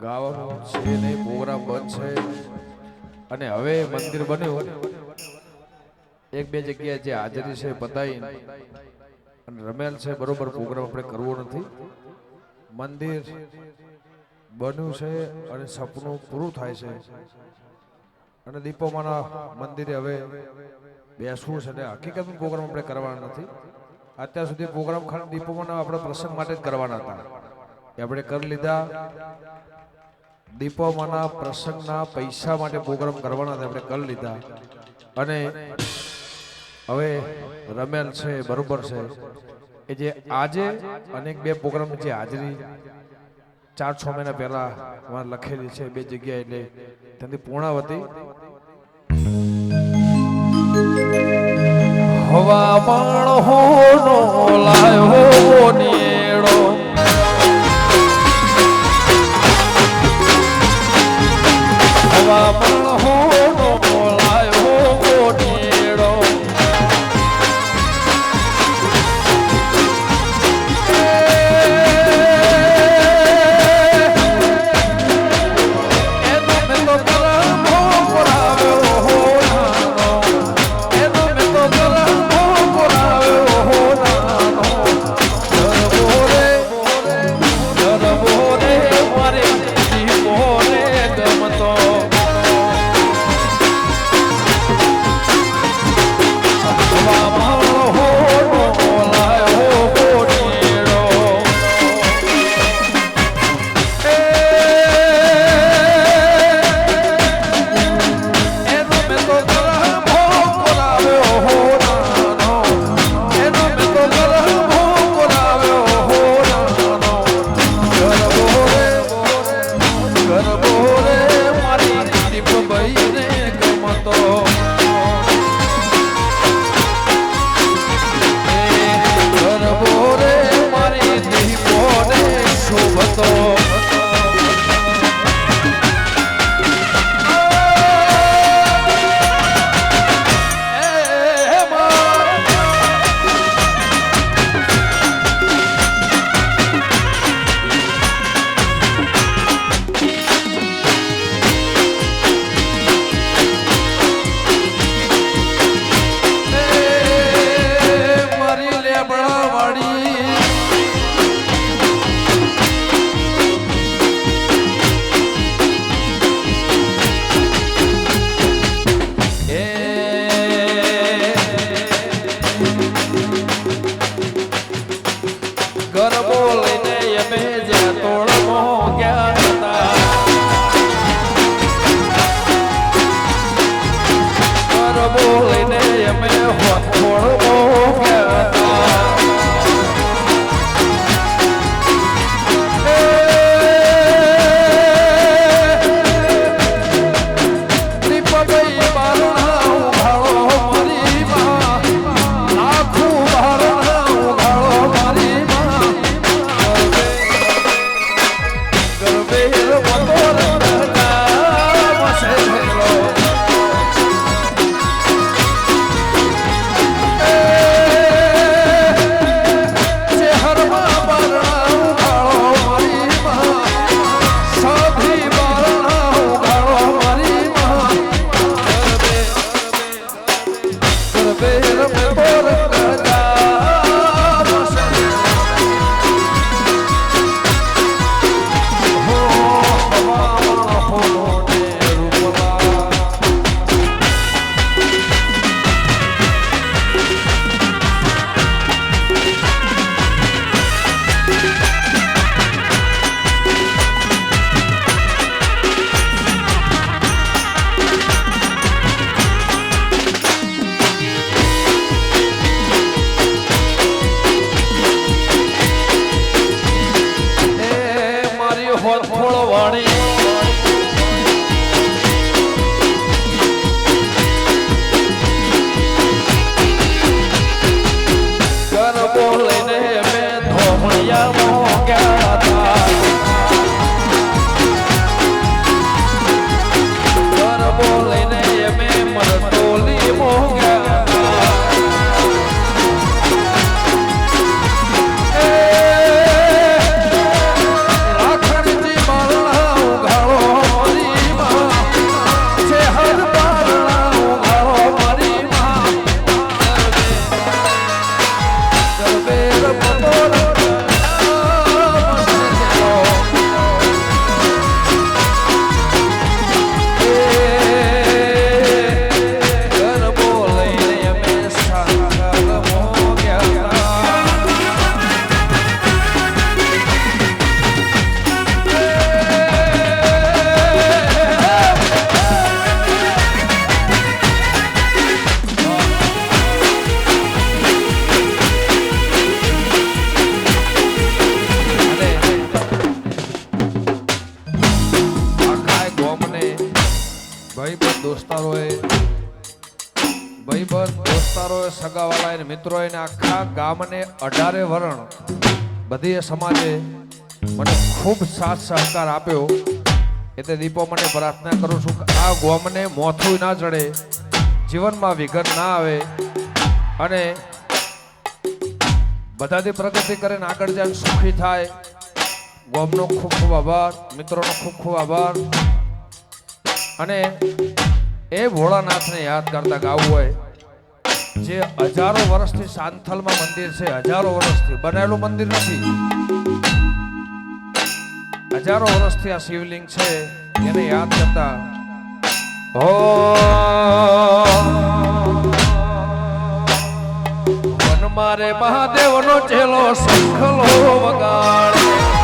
ગાવાનું છે નહીં પ્રોગ્રામ બંધ છે. અને હવે મંદિર બન્યું. એક બે જગ્યાએ જે હાજરી છે બતાવી અને રમેલ છે બરોબર પ્રોગ્રામ આપણે કરવો નથી. મંદિર બન્યું છે અને સપનું પૂરું થાય છે. અને દીપોમાના મંદિરે હવે બેસવું છે ને હકીકતમાં પ્રોગ્રામ આપણે કરવાના નથી. અત્યાર સુધી પ્રોગ્રામ ખાલી દીપોમાના આપણે પ્રસંગ માટે જ કરવાના હતા. એ આપણે કરી લીધા. દીપોમાના પ્રસંગના પૈસા માટે પ્રોગ્રામ કરવાના આપણે કરી લીધા. અને હવે રમેલ છે, બરોબર છે. એ જે આજે અનેક બે પ્રોગ્રામ જે હાજરી. ચાર, છ મહિના પહેલા લખેલી છે, બે જગ્યાએ એટલે ત્યાંથી પૂર્ણાવતી. હવા પણ હો લાયો ભાઈબંધ દોસ્તારોએ ભાઈબંધ દોસ્તારોએ સગાવાળા અને મિત્રોએ ને આખા ગામને અઢારે વરણ બધી સમાજે મને ખૂબ સાથ સહકાર આપ્યો. એટલે દીપો મને પ્રાર્થના કરું છું કે આ ગોમને મોથું ના ચડે જીવનમાં વિઘન ના આવે અને બધાથી પ્રગતિ કરીને આગળ જાય સુખી થાય. ગોમનો ખૂબ ખૂબ આભાર, મિત્રોનો ખૂબ ખૂબ આભાર. અને એ ભોળાનાથને યાદ કરતા ગાવું હોય જે હજારો વર્ષથી સાંથલમાં મંદિર છે, હજારો વર્ષથી બનાવેલું મંદિર નથી. હજારો વર્ષથી આ શિવલિંગ છે, એને યાદ કરતા વન મારે મહાદેવનો ચેલો શંખલો વગાડે.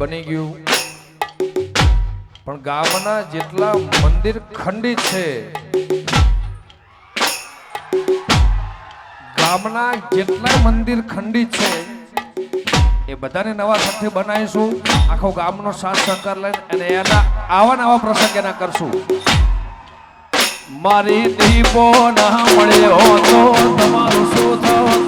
બની ગયું. પણ ગામના જેટલા મંદિર ખંડિત છે, ગામના જેટલા મંદિર ખંડિત છે, એ બધાને નવા સાથે બનાવીશું. આખો ગામનો સાથ સહકાર લઈને અને એના આવા નવા પ્રસંગ એના કરશું. મારી દીપો ના મળ્યો તો તમારું શું થયું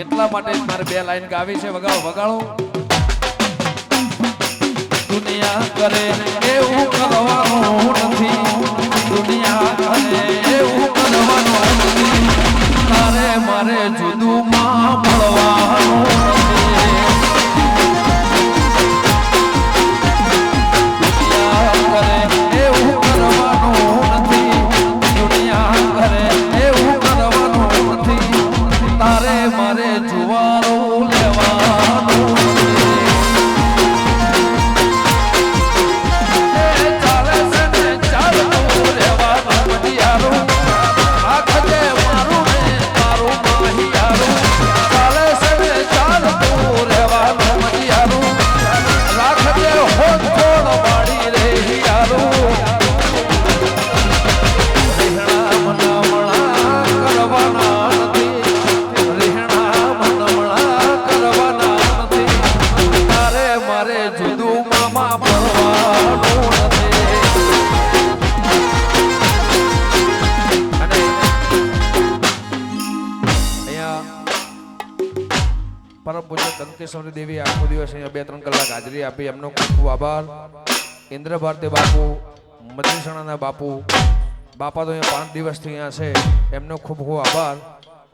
એટલા માટે મારે બે લાઈન ગાવી છે, વગાડો વગાડો. દુનિયા કરે એવું કરવાનું નથી. દુનિયા કરે એવું કરવાનું નથી. તારે મારે જુદું માં મળવાનું પરમ દેવી આખો દિવસ અહીંયા બે ત્રણ કલાક હાજરી આપી. એમનો ખૂબ ખૂબ આભાર. ઇન્દ્ર ભારતી બાપુ મદનસણાના બાપુ, બાપા તો અહીંયા પાંચ દિવસથી અહીંયા છે. એમનો ખૂબ ખૂબ આભાર.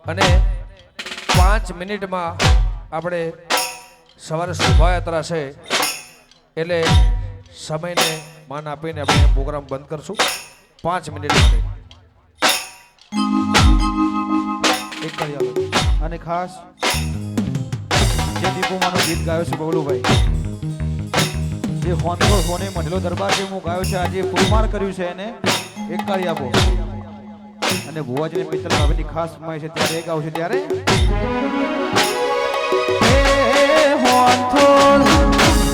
અને પાંચ મિનિટમાં આપણે સવારે શોભાયાત્રા છે. એટલે સમયને માન આપીને આપણે પ્રોગ્રામ બંધ કરશું. પાંચ મિનિટ માટે. અને ખાસ જે દીપોમાનું ગીત ગાયો છે બબલુભાઈ જે હોનતો હોને મઢલો દરબાર જે હું ગાયો છે આજે પુરમાર કર્યું છે એને એક કાળી આપો અને ભુવાજીને મિત્ર ભાભીની ખાસ માય છે ત્યારે એક આવશે ત્યારે? એ હોનથોડ,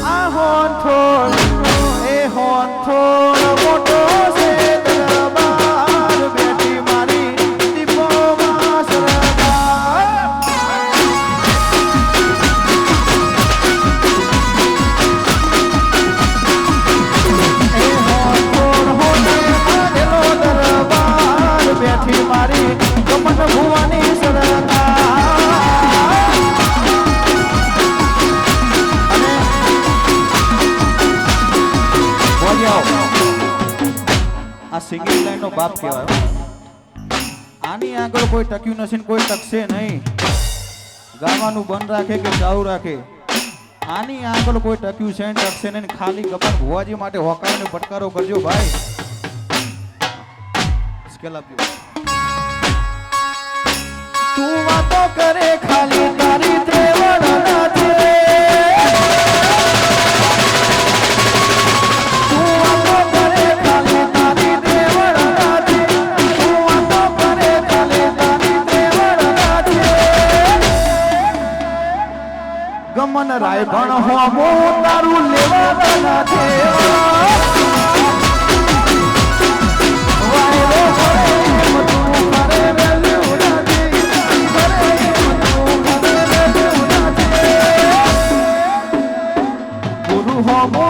આ હોનથોડ, એ હોનથોડ મોટો બાપ કહેવાય આની આગળ કોઈ ટક્યું નથી ને કોઈ ટકશે નહીં. ગાવાનું બંધ રાખે કે ચાલુ રાખે? આની આગળ કોઈ ટક્યું છે ટકશે નહીં ખાલી ગપન ભુવાજી માટે હોકાવીને ફટકારો કરજો ભાઈ. સ્કેલ આપજો. તું વાતો કરે ખાલી તારી ગમન રાય ભણ હોમો તારું લેવા નથી. ગુરુ હો એમ